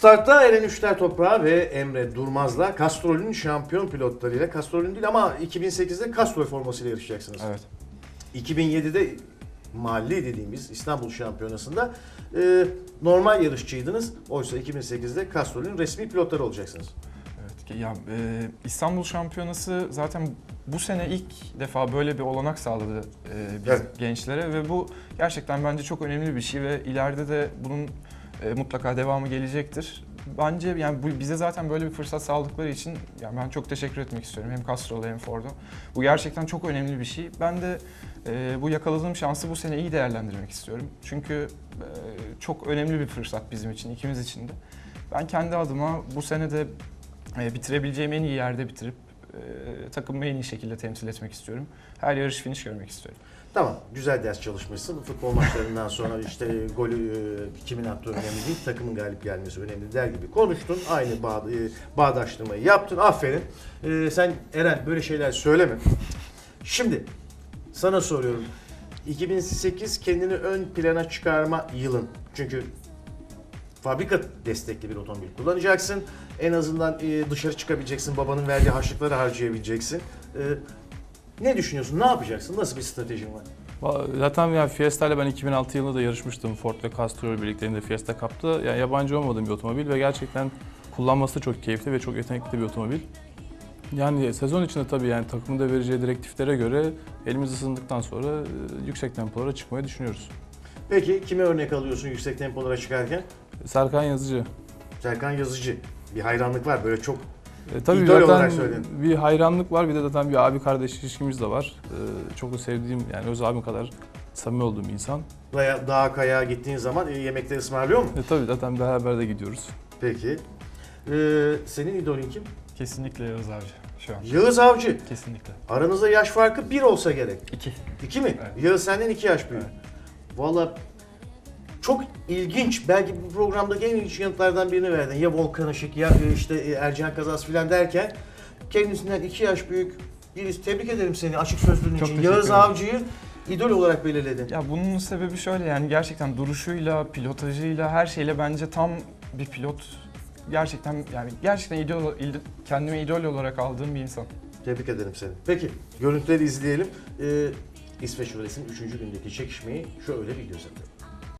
Startta Eren Üçler Toprağı ve Emre Durmaz'la Castrol'ün şampiyon pilotlarıyla, Castrol'ün değil ama 2008'de Castrol formasıyla yarışacaksınız. Evet. 2007'de mahalli dediğimiz İstanbul Şampiyonası'nda e, normal yarışçıydınız. Oysa 2008'de Castrol'ün resmi pilotları olacaksınız. Evet. Ya e, İstanbul Şampiyonası zaten bu sene ilk defa böyle bir olanak sağladı e, biz Evet. gençlere ve bu gerçekten bence çok önemli bir şey ve ileride de bunun e, mutlaka devamı gelecektir. Bence yani bu, bize zaten böyle bir fırsat sağladıkları için yani ben çok teşekkür etmek istiyorum hem Castrol'a hem Ford'a. Bu gerçekten çok önemli bir şey. Ben de e, bu yakaladığım şansı bu sene iyi değerlendirmek istiyorum. Çünkü e, çok önemli bir fırsat bizim için, ikimiz için de. Ben kendi adıma bu sene de e, bitirebileceğim en iyi yerde bitirip e, takımımı en iyi şekilde temsil etmek istiyorum. Her yarış finish görmek istiyorum. Tamam, güzel ders çalışmışsın. Futbol maçlarından sonra işte golü e, kimin attığı önemli değil, takımın galip gelmesi önemli der gibi konuştun. Aynı bağ, e, bağdaştırmayı yaptın. Aferin. E, sen Eren böyle şeyler söyleme. Şimdi sana soruyorum. 2008 kendini ön plana çıkarma yılın. Çünkü fabrika destekli bir otomobil kullanacaksın. En azından e, dışarı çıkabileceksin. Babanın verdiği harçlıkları harcayabileceksin. E, ne düşünüyorsun? Ne yapacaksın? Nasıl bir stratejin var? Va- Zaten yani Fiesta ile ben 2006 yılında da yarışmıştım. Ford ve Castrol birliklerinde Fiesta Cup'ta. Yani yabancı olmadığım bir otomobil ve gerçekten kullanması çok keyifli ve çok yetenekli bir otomobil. Yani sezon içinde tabii yani takımın da vereceği direktiflere göre elimiz ısındıktan sonra e, yüksek tempolara çıkmayı düşünüyoruz. Peki kime örnek alıyorsun yüksek tempolara çıkarken? Serkan Yazıcı. Serkan Yazıcı. Bir hayranlık var böyle çok E, tabii İdol zaten bir hayranlık var bir de zaten bir abi kardeş ilişkimiz de var. E, çok da sevdiğim yani öz abim kadar samimi olduğum insan. daya- dağa kayağa gittiğin zaman e, yemekleri ısmarlıyor mu? E, tabii zaten beraber de gidiyoruz. Peki. Ee, senin idolün kim? Kesinlikle Yağız Avcı şu an. Yağız Avcı. Kesinlikle. Aranızda yaş farkı bir olsa gerek. İki. İki mi? Evet. Yağız senden iki yaş büyük. Valla çok ilginç. Belki bu programdaki en ilginç yanıtlardan birini verdin. Ya Volkan Işık ya e, işte e, Ercan Kazas filan derken kendisinden iki yaş büyük birisi. Tebrik ederim seni açık sözlülüğün Çok için. Yağız ederim. Avcı'yı idol olarak belirledin. Ya bunun sebebi şöyle yani gerçekten duruşuyla, pilotajıyla, her şeyle bence tam bir pilot. Gerçekten yani gerçekten idol, kendime idol olarak aldığım bir insan. Tebrik ederim seni. Peki görüntüleri izleyelim. Ee, İsveç Rally'sinin 3. gündeki çekişmeyi şöyle bir göz atalım.